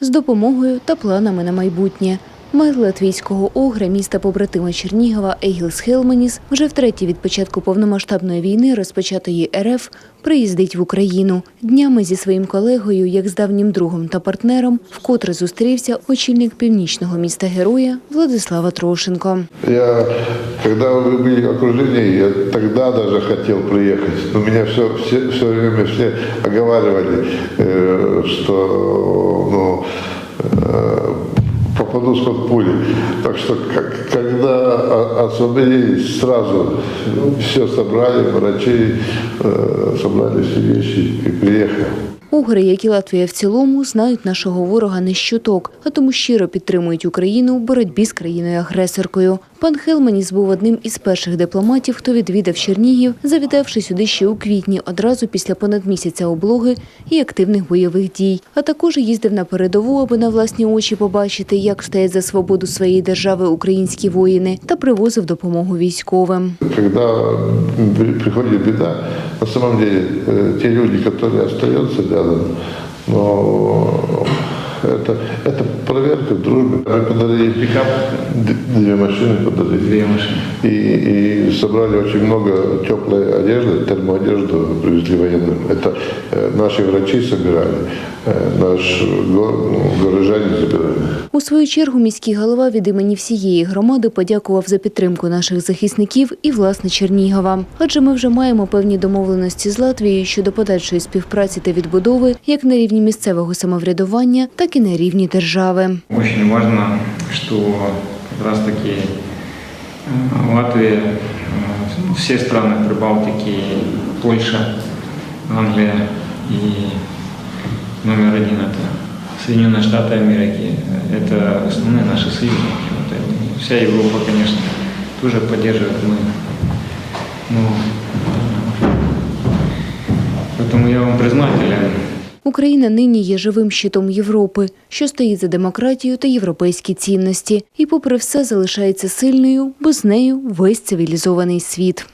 з допомогою та планами на майбутнє. Мер латвійського огра міста побратима Чернігова Егілс Хелменіс вже втретє від початку повномасштабної війни, розпочатої РФ, приїздить в Україну. Днями зі своїм колегою, як з давнім другом та партнером, вкотре зустрівся очільник північного міста героя Владислава Трошенко. Я, когда вы были в окружении, я тогда даже хотел приехать, но меня все, все, все время все оговаривали, э, что ну, э, под пули. Так что, как, когда освободились, сразу все собрали, врачи, э, собрали все вещи и приехали. Угри, як і Латвія в цілому, знають нашого ворога не щуток, а тому щиро підтримують Україну в боротьбі з країною-агресоркою. Пан Хелманіс був одним із перших дипломатів, хто відвідав Чернігів, завітавши сюди ще у квітні, одразу після понад місяця облоги і активних бойових дій. А також їздив на передову, аби на власні очі побачити, як стоять за свободу своєї держави українські воїни, та привозив допомогу військовим. Когда м, приходит беда, на самом деле э, те люди, которые остаются рядом, но это, это проверка дружбы. Мы подарили Пикап, д- две машины подарили. две машины. И, и собрали очень много теплой одежды, термоодежду привезли военным. Это э, наши врачи собирали, э, наш го- горожане собирали. У свою чергу міський голова від імені всієї громади подякував за підтримку наших захисників і власне Чернігова. Адже ми вже маємо певні домовленості з Латвією щодо подальшої співпраці та відбудови як на рівні місцевого самоврядування, так і на рівні держави. Очень важно, что как раз таки э, Латвия, э, ну, все страны Прибалтики, Польша, Англия и номер один это Соединенные Штаты Америки. Это основные наши союзники. Вот это. Вся Европа, конечно, тоже поддерживает мы. Ну, э, поэтому я вам признателен. Україна нині є живим щитом Європи, що стоїть за демократію та європейські цінності, і попри все залишається сильною, бо з нею весь цивілізований світ.